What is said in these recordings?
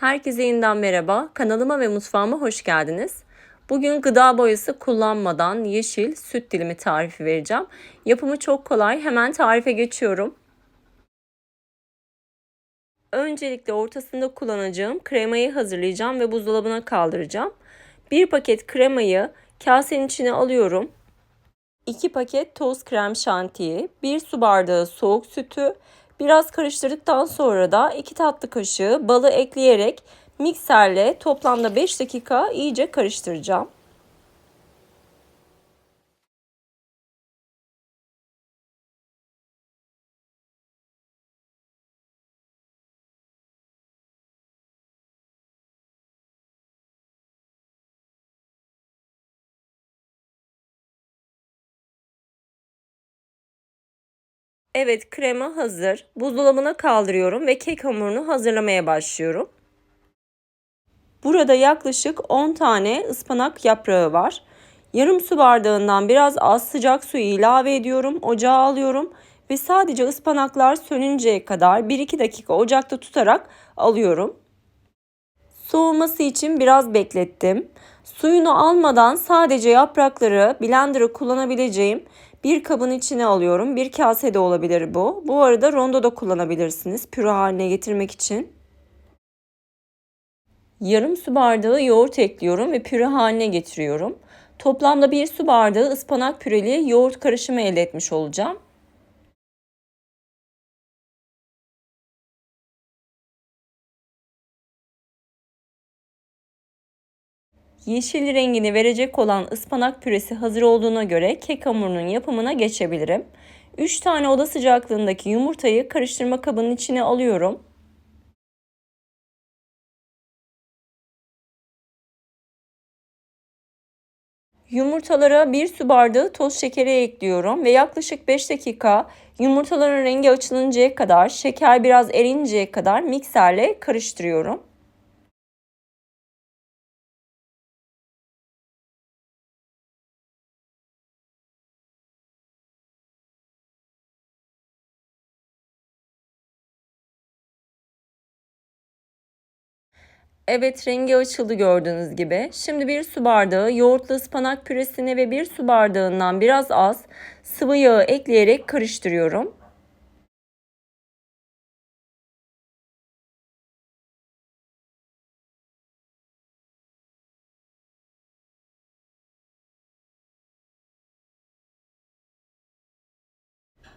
Herkese yeniden merhaba. Kanalıma ve mutfağıma hoş geldiniz. Bugün gıda boyası kullanmadan yeşil süt dilimi tarifi vereceğim. Yapımı çok kolay. Hemen tarife geçiyorum. Öncelikle ortasında kullanacağım kremayı hazırlayacağım ve buzdolabına kaldıracağım. Bir paket kremayı kasenin içine alıyorum. 2 paket toz krem şantiyi, 1 su bardağı soğuk sütü, Biraz karıştırdıktan sonra da 2 tatlı kaşığı balı ekleyerek mikserle toplamda 5 dakika iyice karıştıracağım. Evet krema hazır. Buzdolabına kaldırıyorum ve kek hamurunu hazırlamaya başlıyorum. Burada yaklaşık 10 tane ıspanak yaprağı var. Yarım su bardağından biraz az sıcak suyu ilave ediyorum. Ocağa alıyorum ve sadece ıspanaklar sönünceye kadar 1-2 dakika ocakta tutarak alıyorum. Soğuması için biraz beklettim. Suyunu almadan sadece yaprakları blender'ı kullanabileceğim bir kabın içine alıyorum. Bir kase de olabilir bu. Bu arada rondo da kullanabilirsiniz püre haline getirmek için. Yarım su bardağı yoğurt ekliyorum ve püre haline getiriyorum. Toplamda bir su bardağı ıspanak püreli yoğurt karışımı elde etmiş olacağım. Yeşil rengini verecek olan ıspanak püresi hazır olduğuna göre kek hamurunun yapımına geçebilirim. 3 tane oda sıcaklığındaki yumurtayı karıştırma kabının içine alıyorum. Yumurtalara 1 su bardağı toz şekeri ekliyorum ve yaklaşık 5 dakika yumurtaların rengi açılıncaya kadar, şeker biraz erinceye kadar mikserle karıştırıyorum. Evet rengi açıldı gördüğünüz gibi. Şimdi bir su bardağı yoğurtlu ıspanak püresini ve bir su bardağından biraz az sıvı yağı ekleyerek karıştırıyorum.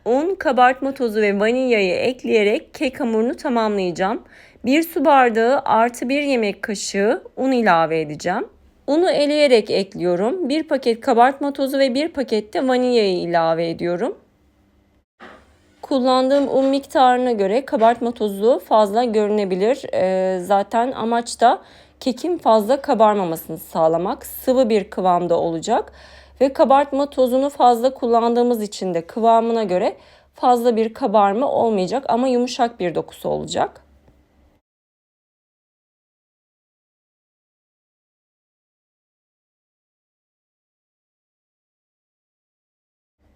Un, kabartma tozu ve vanilyayı ekleyerek kek hamurunu tamamlayacağım. 1 su bardağı artı 1 yemek kaşığı un ilave edeceğim. Unu eleyerek ekliyorum. 1 paket kabartma tozu ve 1 paket de vanilyayı ilave ediyorum. Kullandığım un miktarına göre kabartma tozu fazla görünebilir. Ee, zaten amaç da kekin fazla kabarmamasını sağlamak. Sıvı bir kıvamda olacak. Ve kabartma tozunu fazla kullandığımız için de kıvamına göre fazla bir kabarma olmayacak ama yumuşak bir dokusu olacak.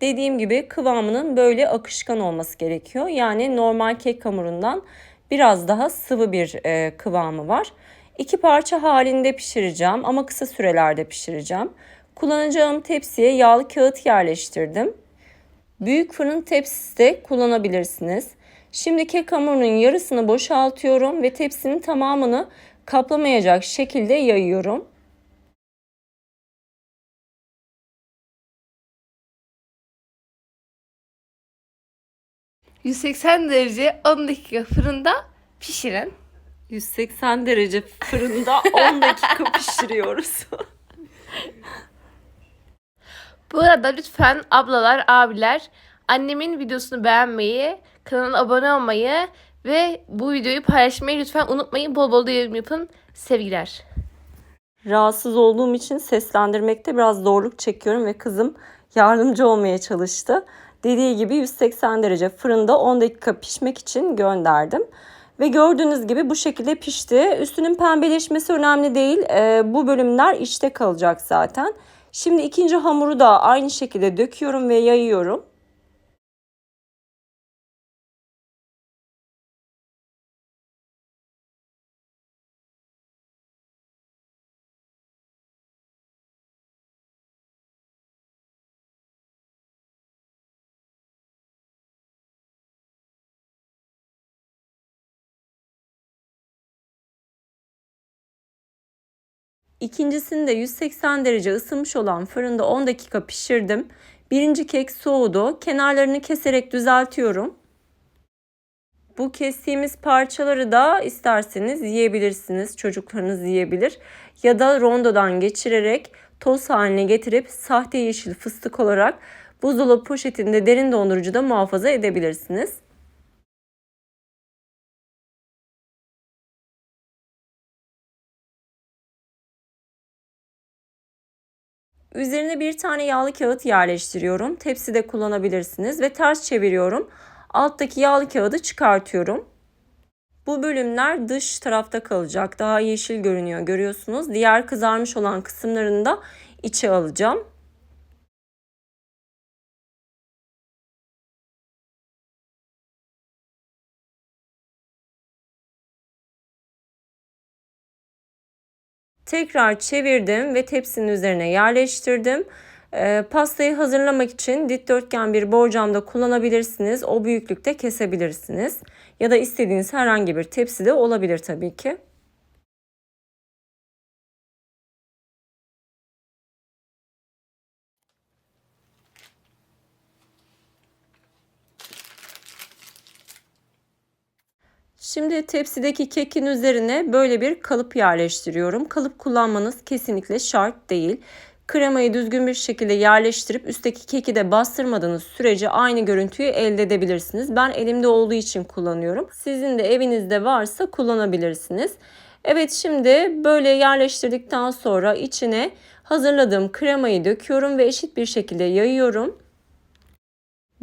Dediğim gibi kıvamının böyle akışkan olması gerekiyor. Yani normal kek hamurundan biraz daha sıvı bir e, kıvamı var. İki parça halinde pişireceğim ama kısa sürelerde pişireceğim. Kullanacağım tepsiye yağlı kağıt yerleştirdim. Büyük fırın tepsisi de kullanabilirsiniz. Şimdi kek hamurunun yarısını boşaltıyorum ve tepsinin tamamını kaplamayacak şekilde yayıyorum. 180 derece 10 dakika fırında pişirin. 180 derece fırında 10 dakika pişiriyoruz. Bu arada lütfen ablalar, abiler annemin videosunu beğenmeyi, kanala abone olmayı ve bu videoyu paylaşmayı lütfen unutmayın. Bol bol da yorum yapın. Sevgiler. Rahatsız olduğum için seslendirmekte biraz zorluk çekiyorum ve kızım yardımcı olmaya çalıştı. Dediği gibi 180 derece fırında 10 dakika pişmek için gönderdim. Ve gördüğünüz gibi bu şekilde pişti. Üstünün pembeleşmesi önemli değil. Ee, bu bölümler içte kalacak zaten. Şimdi ikinci hamuru da aynı şekilde döküyorum ve yayıyorum. İkincisini de 180 derece ısınmış olan fırında 10 dakika pişirdim. Birinci kek soğudu. Kenarlarını keserek düzeltiyorum. Bu kestiğimiz parçaları da isterseniz yiyebilirsiniz. Çocuklarınız yiyebilir. Ya da rondodan geçirerek toz haline getirip sahte yeşil fıstık olarak buzdolabı poşetinde derin dondurucuda muhafaza edebilirsiniz. Üzerine bir tane yağlı kağıt yerleştiriyorum. Tepside kullanabilirsiniz ve ters çeviriyorum. Alttaki yağlı kağıdı çıkartıyorum. Bu bölümler dış tarafta kalacak. Daha yeşil görünüyor görüyorsunuz. Diğer kızarmış olan kısımlarını da içe alacağım. Tekrar çevirdim ve tepsinin üzerine yerleştirdim. E, pastayı hazırlamak için dikdörtgen bir borcamda kullanabilirsiniz. O büyüklükte kesebilirsiniz. Ya da istediğiniz herhangi bir tepside olabilir tabii ki. Şimdi tepsideki kekin üzerine böyle bir kalıp yerleştiriyorum. Kalıp kullanmanız kesinlikle şart değil. Kremayı düzgün bir şekilde yerleştirip üstteki keki de bastırmadığınız sürece aynı görüntüyü elde edebilirsiniz. Ben elimde olduğu için kullanıyorum. Sizin de evinizde varsa kullanabilirsiniz. Evet şimdi böyle yerleştirdikten sonra içine hazırladığım kremayı döküyorum ve eşit bir şekilde yayıyorum.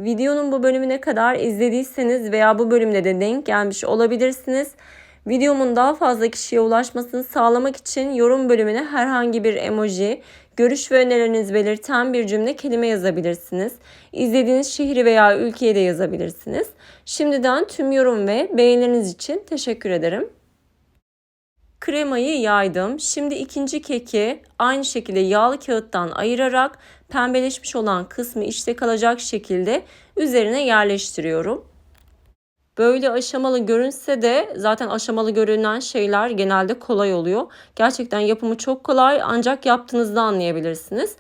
Videonun bu bölümüne kadar izlediyseniz veya bu bölümde de denk gelmiş olabilirsiniz. Videomun daha fazla kişiye ulaşmasını sağlamak için yorum bölümüne herhangi bir emoji, görüş ve önerilerinizi belirten bir cümle kelime yazabilirsiniz. İzlediğiniz şehri veya ülkeyi de yazabilirsiniz. Şimdiden tüm yorum ve beğenileriniz için teşekkür ederim. Kremayı yaydım. Şimdi ikinci keki aynı şekilde yağlı kağıttan ayırarak pembeleşmiş olan kısmı içte kalacak şekilde üzerine yerleştiriyorum. Böyle aşamalı görünse de zaten aşamalı görünen şeyler genelde kolay oluyor. Gerçekten yapımı çok kolay ancak yaptığınızda anlayabilirsiniz.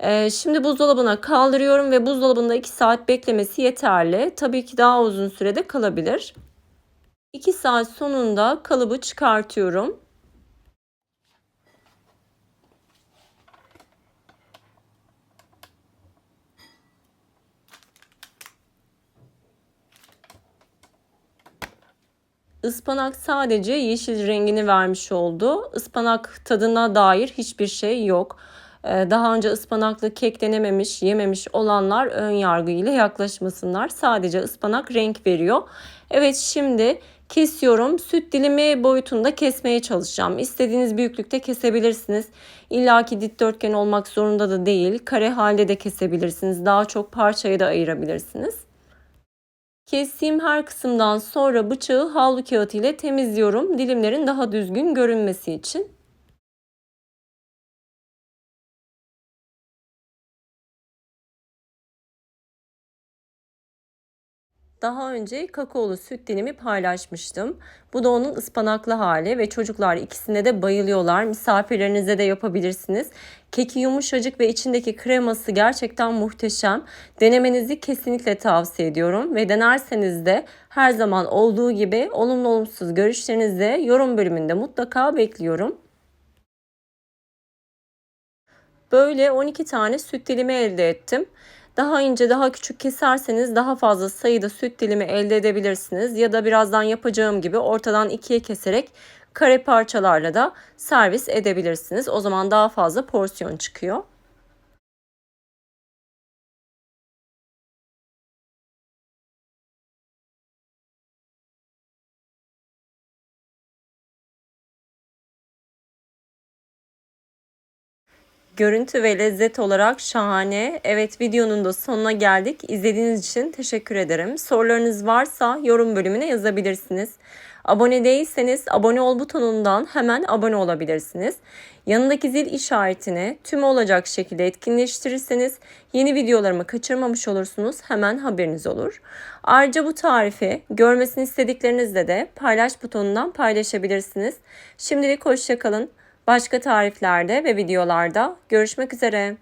Ee, şimdi buzdolabına kaldırıyorum ve buzdolabında 2 saat beklemesi yeterli. Tabii ki daha uzun sürede kalabilir. 2 saat sonunda kalıbı çıkartıyorum. Ispanak sadece yeşil rengini vermiş oldu. Ispanak tadına dair hiçbir şey yok. Ee, daha önce ıspanaklı kek denememiş, yememiş olanlar ön yargı ile yaklaşmasınlar. Sadece ıspanak renk veriyor. Evet şimdi kesiyorum. Süt dilimi boyutunda kesmeye çalışacağım. İstediğiniz büyüklükte kesebilirsiniz. İlla ki dikdörtgen olmak zorunda da değil. Kare halde de kesebilirsiniz. Daha çok parçaya da ayırabilirsiniz. Kestiğim her kısımdan sonra bıçağı havlu kağıt ile temizliyorum. Dilimlerin daha düzgün görünmesi için. Daha önce kakaolu süt dilimi paylaşmıştım. Bu da onun ıspanaklı hali ve çocuklar ikisine de bayılıyorlar. Misafirlerinize de yapabilirsiniz. Keki yumuşacık ve içindeki kreması gerçekten muhteşem. Denemenizi kesinlikle tavsiye ediyorum ve denerseniz de her zaman olduğu gibi olumlu olumsuz görüşlerinizi yorum bölümünde mutlaka bekliyorum. Böyle 12 tane süt dilimi elde ettim. Daha ince, daha küçük keserseniz daha fazla sayıda süt dilimi elde edebilirsiniz. Ya da birazdan yapacağım gibi ortadan ikiye keserek kare parçalarla da servis edebilirsiniz. O zaman daha fazla porsiyon çıkıyor. Görüntü ve lezzet olarak şahane. Evet videonun da sonuna geldik. İzlediğiniz için teşekkür ederim. Sorularınız varsa yorum bölümüne yazabilirsiniz. Abone değilseniz abone ol butonundan hemen abone olabilirsiniz. Yanındaki zil işaretini tüm olacak şekilde etkinleştirirseniz yeni videolarımı kaçırmamış olursunuz. Hemen haberiniz olur. Ayrıca bu tarifi görmesini istediklerinizde de paylaş butonundan paylaşabilirsiniz. Şimdilik hoşçakalın. Başka tariflerde ve videolarda görüşmek üzere.